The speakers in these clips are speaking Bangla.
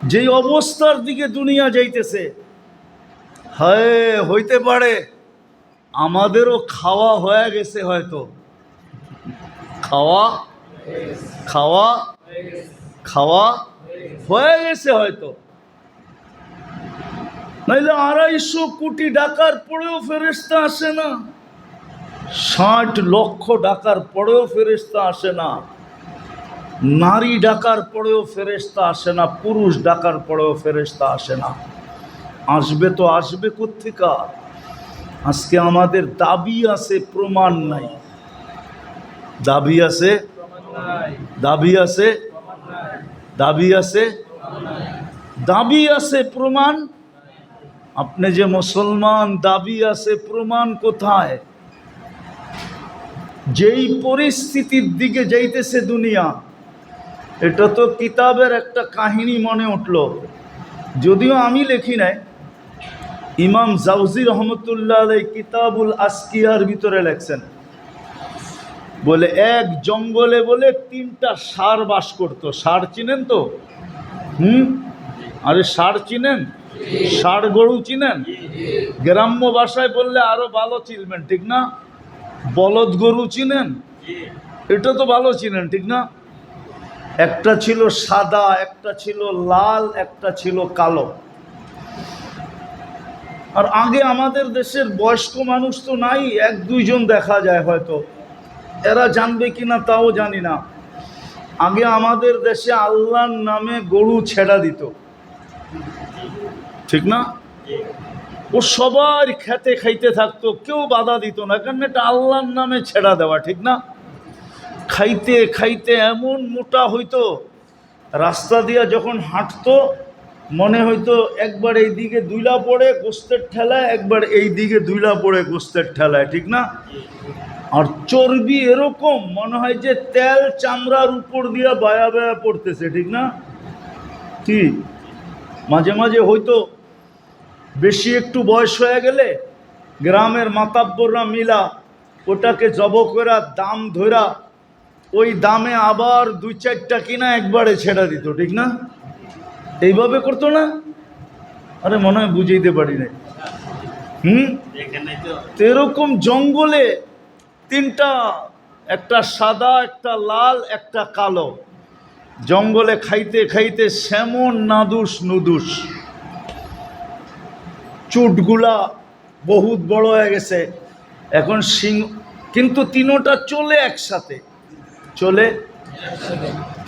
যেই অবস্থার দিকে দুনিয়া যাইতেছে, হয়, হইতে পারে আমাদেরও খাওয়া হয়ে গেছে হয়তো। খাওয়া খাওয়া খাওয়া হয়ে গেছে হয়তো। নাইলে আড়াইশো কোটি ডাকার পরেও ফেরেস্তা আসে না। ষাট লক্ষ ডাকার পরেও ফেরেস্তা আসে না। নারী ডাকার পরেও ফেরেস্তা আসে না, পুরুষ ডাকার পরেও ফেরেস্তা আসে না। আসবে তো আসবে কোথেকা আজকে আমাদের দাবি আছে, প্রমাণ নাই। দাবি আছে? দাবি আছে? দাবি আছে? দাবি আছে, প্রমাণ? আপনি যে মুসলমান, দাবি আছে, প্রমাণ কোথায়? যেই পরিস্থিতির দিকে যাইতেছে দুনিয়া এটা তো কিতাবের একটা কাহিনী মনে উঠল। যদিও আমি লিখি নাই, ইমাম জাউজি রহমতুল্লাহ আলাই কিতাবুল আসকিয়ার ভিতরে লেখছেন, বলে এক জঙ্গলে বলে তিনটা সার বাস করতো। ষাঁড় চিনেন তো? হুম? আরে ষাঁড় চিনেন? ষাঁড় গরু চিনেন? গ্রাম্য ভাষায় বললে আরও ভালো চিনবেন, ঠিক না? বলদ গরু চিনেন? এটা তো ভালো চিনেন, ঠিক না? একটা ছিল সাদা, একটা ছিল লাল, একটা ছিল কালো। আর আগে আমাদের দেশের বয়স্ক মানুষ তো নাই, এক দুইজন দেখা যায় হয়তো। এরা জানবে কিনা তাও জানি না। আগে আমাদের দেশে আল্লাহর নামে গরু ছেড়া দিত। ঠিক না? ও সবার খেতে খাইতে থাকতো, কেউ বাধা দিত না, কারণ এটা আল্লাহর নামে ছেড়া দেওয়া, ঠিক না? খাইতে খাইতে এমন মোটা হইতো, রাস্তা দিয়া যখন হাঁটতো, মনে হইতো একবার এই দিকে দুইলা পড়ে গোস্তের ঠেলায়, একবার এই দিকে দুইলা পড়ে গোস্তের ঠেলায়, ঠিক না? আর চর্বি এরকম, মনে হয় যে তেল চামড়ার উপর দিয়া বায়া বায়া পড়তেছে, ঠিক না? কি? মাঝে মাঝে হয়তো বেশি একটু বয়স হয়ে গেলে গ্রামের মাতাব্বররা মিলা ওটাকে জব করা দাম ধরা ওই দামে আবার দুই চারটা কিনা একবারে ছেড়ে দিত, ঠিক না? এইভাবে করতো না? আরে মনে হয় বুঝাইতে পারি না হুম? এরকম জঙ্গলে তিনটা, একটা সাদা, একটা লাল, একটা কালো। জঙ্গলে খাইতে খাইতে সেমন নাদুস, নুদুস। চুটগুলা বহুত বড় হয়ে গেছে। এখন সিং কিন্তু তিনোটা চলে একসাথে। চলে?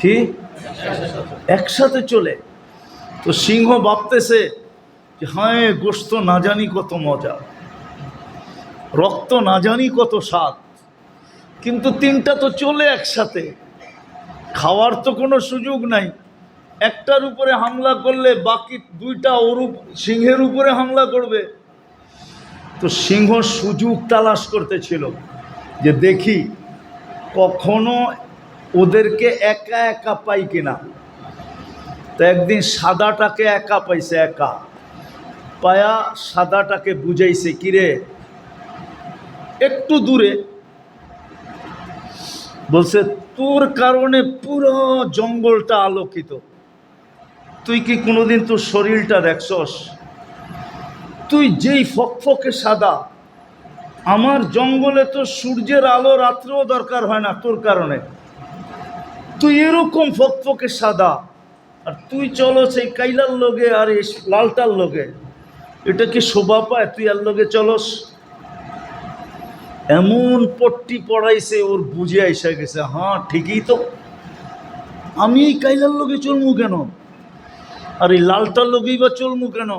কি? একসাথে চলে। তো সিংহ ভাবতেছে যে হ্যাঁ গোস্ত না জানি কত মজা। রক্ত না জানি কত স্বাদ। কিন্তু তিনটা তো চলে একসাথে। খাওয়ার তো কোনো সুযোগ নাই। একটার উপরে হামলা করলে বাকি দুইটা ওর সিংহের উপরে হামলা করবে। তো সিংহ সুযোগ তালাশ করতেছিল যে, দেখি কখনো ওদেরকে একা একা পাই কিনা? তো একদিন সাদাটাকে একা পাইছে একা। পায়া সাদাটাকে বুঝাইছে, কিরে, একটু দূরে। বলছে, তোর কারণে পুরো জঙ্গলটা আলোকিত। তুই কি কোনোদিন তোর শরীরটা দেখছস? তুই যেই ফকফকে সাদা আমার জঙ্গলে তো সূর্যের আলো রাত্রেও দরকার হয় না, তোর কারণে। তুই এরকম ফকফকে সাদা, আর তুই চলো সেই কাইলার লোকে আর এই লালটার লোকে এটা কি শোভা পায়? তুই আর লোকে চলস। এমন পট্টি পড়াইছে, ওর বুঝে আইসা গেছে। হ্যাঁ ঠিকই তো। আমি এই কাইলার লোকে চলমু কেন? আর এই লালটার লোকেই বা চলমু কেন?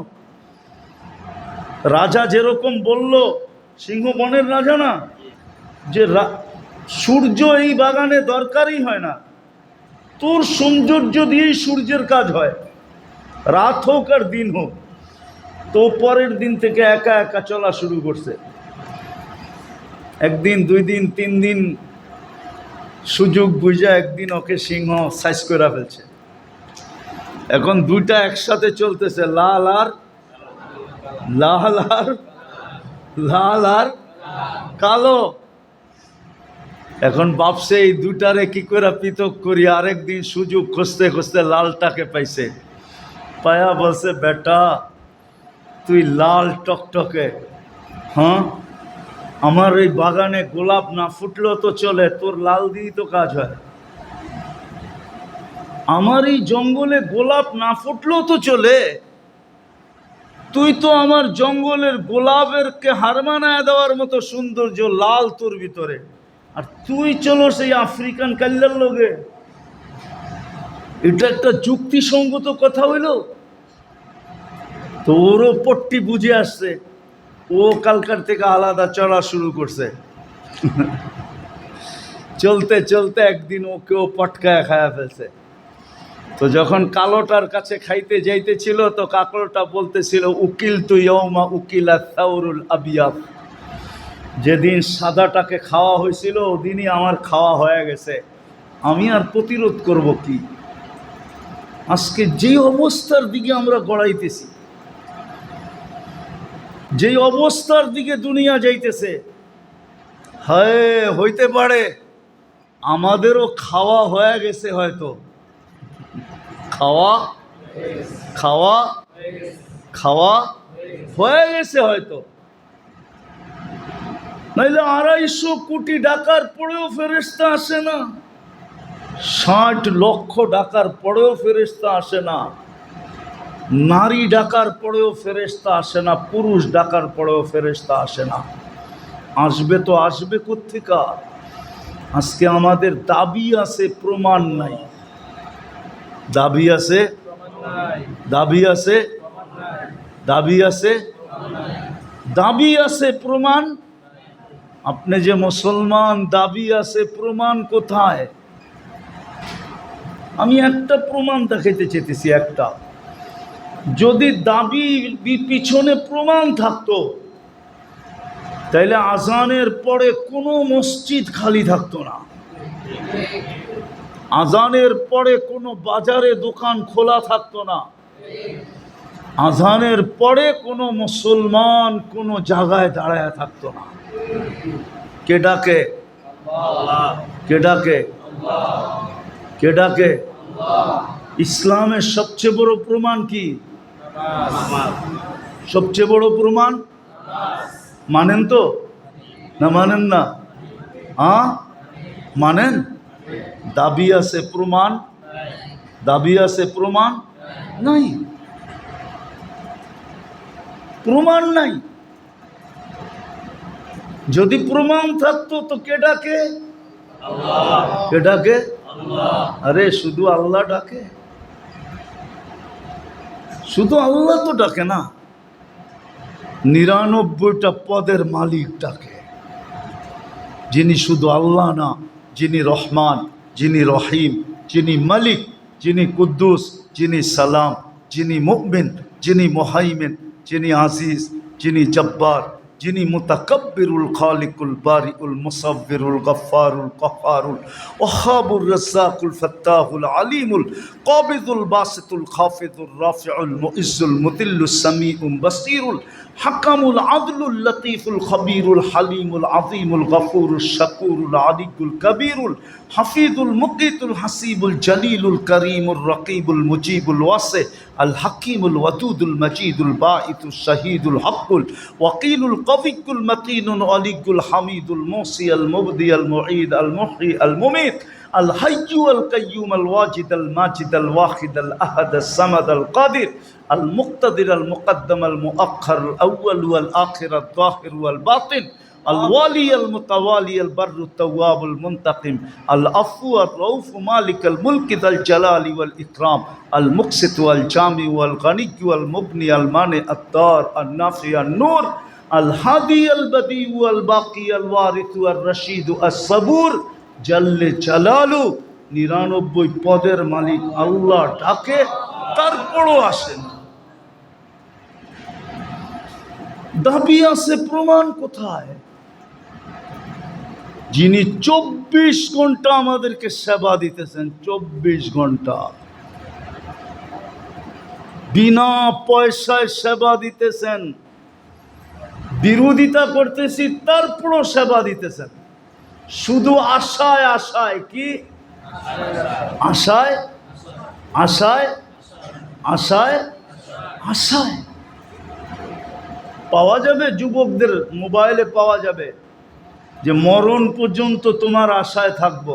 রাজা যেরকম বলল সিংহ বনের রাজা না? যে সূর্য এই বাগানে দরকারই হয় না। তোর সৌন্দর্য দিয়েই সূর্যের কাজ হয়। রাত হোক আর দিন হোক, তো পরের দিন থেকে একা একা চলা শুরু করছে। একদিন, দুই দিন, তিন দিন সুযোগ বুঝা একদিন ওকে সিংহ সাইজ করে ফেলছে। এখন দুইটা একসাথে চলতেছে, লাল আর লাল আর লাল আর কালো। এখন বাপসে এই দুটারে কি করে পৃথক করি, আরেকদিন সুযোগ খুঁজতে খুঁজতে লালটাকে পাইছে। পায়া বলছে, বেটা, তুই লাল টকটকে হ্যাঁ? আমার এই বাগানে গোলাপ না ফুটলো তো চলে, তোর লাল দিয়েই তো কাজ হয়। আমার এই জঙ্গলে গোলাপ না ফুটলেও তো চলে তুই তো আমার জঙ্গলের গোলাপের কে হার মানায় দেওয়ার মতো সৌন্দর্য লাল তোর ভিতরে। আর তুই চলো সেই আফ্রিকান কাল্লার লোকে এটা একটা যুক্তিসঙ্গত কথা হইল? তো ওরও পট্টি বুঝে আসছে। ও কালকার থেকে আলাদা চলা শুরু করছে। চলতে চলতে একদিন ওকেও পটকায় খায়া ফেলছে। তো যখন কালোটার কাছে খাইতে যাইতেছিল, তো কাকলোটা বলতেছিল উকিল তুই ইয়মা উকিলা সাউরুল আবিয়াব যেদিন সাদাটাকে খাওয়া হয়েছিল, ওদিনই আমার খাওয়া হয়ে গেছে। আমি আর প্রতিরোধ করব কি? আজকে যে অবস্থার দিকে আমরা গড়াইতেছি, যেই অবস্থার দিকে দুনিয়া যাইতেছে, হয়, হইতে পারে আমাদেরও খাওয়া হয়ে গেছে হয়তো। খাওয়া খাওয়া খাওয়া হয়ে গেছে হয়তো। নাইলে আড়াইশো কোটি ডাকার পরেও ফেরেস্তা আসে না। ষাট লক্ষ ডাকার পরেও ফেরেস্তা আসে না। নারী ডাকার পরেও ফেরেস্তা আসে না। পুরুষ ডাকার পরেও ফেরেস্তা আসে না। আসবে তো আসবে কোথেকা আজকে আমাদের দাবি আছে, প্রমাণ নাই। দাবি আছে? দাবি আছে? দাবি আছে? দাবি আছে প্রমাণ? আপনি যে মুসলমান, দাবি আছে প্রমাণ কোথায়? আমি একটা প্রমাণ দেখাইতে চেতেছি একটা। যদি দাবি পিছনে প্রমাণ থাকতো, তাইলে আজানের পরে কোনো মসজিদ খালি থাকতো না। আজানের পরে কোনো বাজারে দোকান খোলা থাকতো না। আজানের পরে কোনো মুসলমান কোনো জায়গায় দাঁড়ায় থাকতো না। কে ডাকে? কে ডাকে? কে ডাকে? ইসলামের সবচেয়ে বড় প্রমাণ কি? সবচেয়ে বড় প্রমাণ? মানেন তো? না মানেন না। হ্যাঁ মানেন? দাবি আছে প্রমাণ? দাবি আছে প্রমাণ? নাই। প্রমাণ নাই। যদি প্রমাণ থাকতো তো কে ডাকে? কে ডাকে? আরে শুধু আল্লাহ ডাকে? শুধু আল্লাহ তো ডাকে না। নিরানব্বইটা পদের মালিক ডাকে। যিনি শুধু আল্লাহ না যিনি রহমান, যিনি রহিম, যিনি মালিক, যিনি কুদ্দুস, যিনি সালাম, যিনি মুকমিন যিনি মোহাইমেন, যিনি আজিজ, যিনি জব্বার। যিনি মুতাকব্বিরুল খালিকুল বারিউল মুসাব্বিরুল গফফারুল কফারুল ওহাবুর রাজ্জাকুল ফাত্তাহুল আলিমুল কাবিদুল বাসিতুল খাফিদুর রাফিউল মুইজ্জুল মুদিল্লুস সামিউল বাসীরুল হাকামুল আদলুল লতিফুল খবীরুল হালিমুল আযীমুল গফুরুল শাকুরুল আলিকুল কবীরুল হাফিজুল মুকিতুল হাসিবুল জলিলুল করিমুল রকিবুল মুজিবুল ওয়াসি আল হাকিমুল ওয়াতুদুল মজিদুল বাঈতুল শাহিদুল হকুল ওয়াকিলুল কবিকুল মতিনুল অলিকুল হামিদুল মোসি আল মুবদি আল মুঈদ আল মুহি আল মুমিত আল হাইয়ু আল কাইয়ুম আল ওয়াজিদ আল মাজিদ আল ওয়াহিদ আল আহাদ আল সামাদ আল কাদির আল মুক্তাদির আল মুকদ্দম আল মুআক্ষর আল আউয়াল ওয়াল আখির আল যাহির ওয়াল বাতিন الوالي المتوالي البر التواب المنتقم العفو الرؤوف مالك الملك ذا الجلال والإكرام المقسط والجامع والغني والمبني المانع الدار النافع النور الهادي البديع والباقي الوارث والرشيد الصبور জাল্লে চালালু নিরানব্বই পদের মালিক আল্লাহ ডাকে তারপরও আসেন দাবি আছে প্রমাণ কোথায় যিনি চব্বিশ ঘণ্টা আমাদেরকে সেবা দিতেছেন, চব্বিশ ঘণ্টা। বিনা পয়সায় সেবা দিতেছেন। বিরোধিতা করতেছি, তারপরও সেবা দিতেছেন। শুধু আশায় আশায় কি? আশায় আশায় আশায় আশায়। পাওয়া যাবে, যুবকদের মোবাইলে পাওয়া যাবে। যে মরণ পর্যন্ত তোমার আশায় থাকব।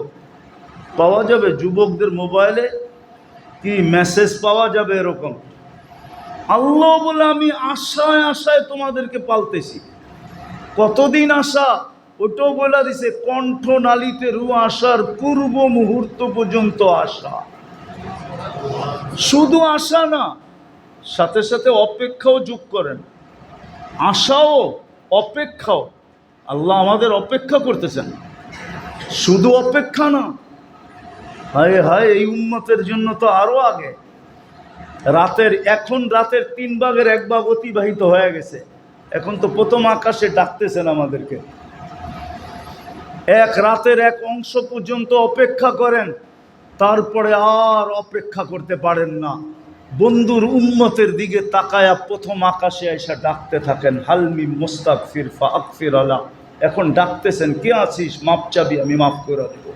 পাওয়া যাবে যুবকদের মোবাইলে কি মেসেজ পাওয়া যাবে এরকম? আল্লাহ বলে আমি আশায় আশায় তোমাদেরকে পালতেছি। কতদিন আশা? ওটাও বলে দিছে কণ্ঠ নালিতে রু আসার পূর্ব মুহূর্ত পর্যন্ত আশা। শুধু আশা না, সাথে সাথে অপেক্ষাও যোগ করেন। আশাও, অপেক্ষাও। আল্লাহ আমাদের অপেক্ষা করতেছেন। শুধু অপেক্ষা না, হায় হায়, এই উন্মতের জন্য তো আরও আগে। রাতের, এখন রাতের তিন ভাগের এক ভাগ অতিবাহিত হয়ে গেছে। এখন তো প্রথম আকাশে ডাকতেছেন আমাদেরকে। এক রাতের এক অংশ পর্যন্ত অপেক্ষা করেন, তারপরে আর অপেক্ষা করতে পারেন না। বন্ধুর উন্মতের দিকে তাকায়া প্রথম আকাশে এসে ডাকতে থাকেন হালমি মোস্তাক ফিরফা আকফির আলা। এখন ডাকতেছেন কে আছিস? মাপ চাবি আমি মাফ করে দেবো।